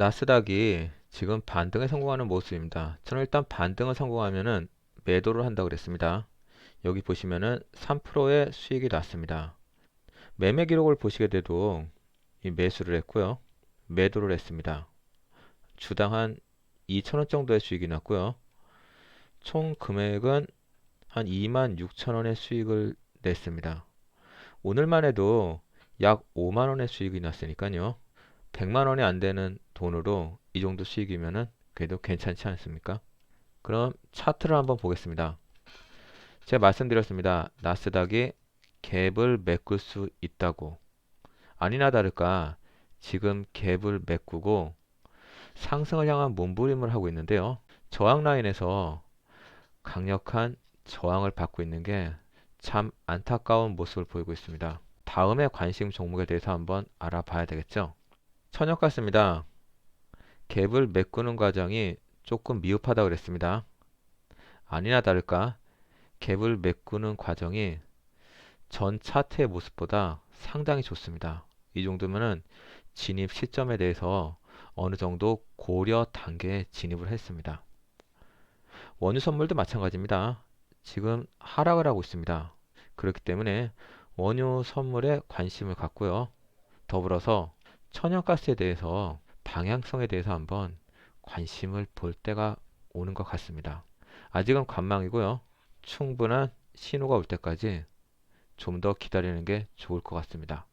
나스닥이 지금 반등에 성공하는 모습입니다. 저는 일단 반등을 성공하면은 매도를 한다고 그랬습니다. 여기 보시면은 3%의 수익이 났습니다. 매매 기록을 보시게 돼도 이 매수를 했고요. 매도를 했습니다. 주당 한 2,000원 정도의 수익이 났고요. 총 금액은 한 26,000원의 수익을 냈습니다. 오늘만 해도 약 5만원의 수익이 났으니까요. 100만원이 안 되는 돈으로 이 정도 수익이면은 그래도 괜찮지 않습니까? 그럼 차트를 한번 보겠습니다. 제가 말씀드렸습니다. 나스닥이 갭을 메꿀 수 있다고. 아니나 다를까 지금 갭을 메꾸고 상승을 향한 몸부림을 하고 있는데요. 저항 라인에서 강력한 저항을 받고 있는 게 참 안타까운 모습을 보이고 있습니다. 다음에 관심 종목에 대해서 한번 알아봐야 되겠죠. 같습니다. 갭을 메꾸는 과정이 조금 미흡하다고 그랬습니다. 아니나 다를까 갭을 메꾸는 과정이 전 차트의 모습보다 상당히 좋습니다. 이 정도면은 진입 시점에 대해서 어느 정도 고려 단계에 진입을 했습니다. 원유 선물도 마찬가지입니다. 지금 하락을 하고 있습니다. 그렇기 때문에 원유 선물에 관심을 갖고요. 더불어서 천연가스에 대해서 방향성에 대해서 한번 관심을 볼 때가 오는 것 같습니다. 아직은 관망이고요. 충분한 신호가 올 때까지 좀 더 기다리는 게 좋을 것 같습니다.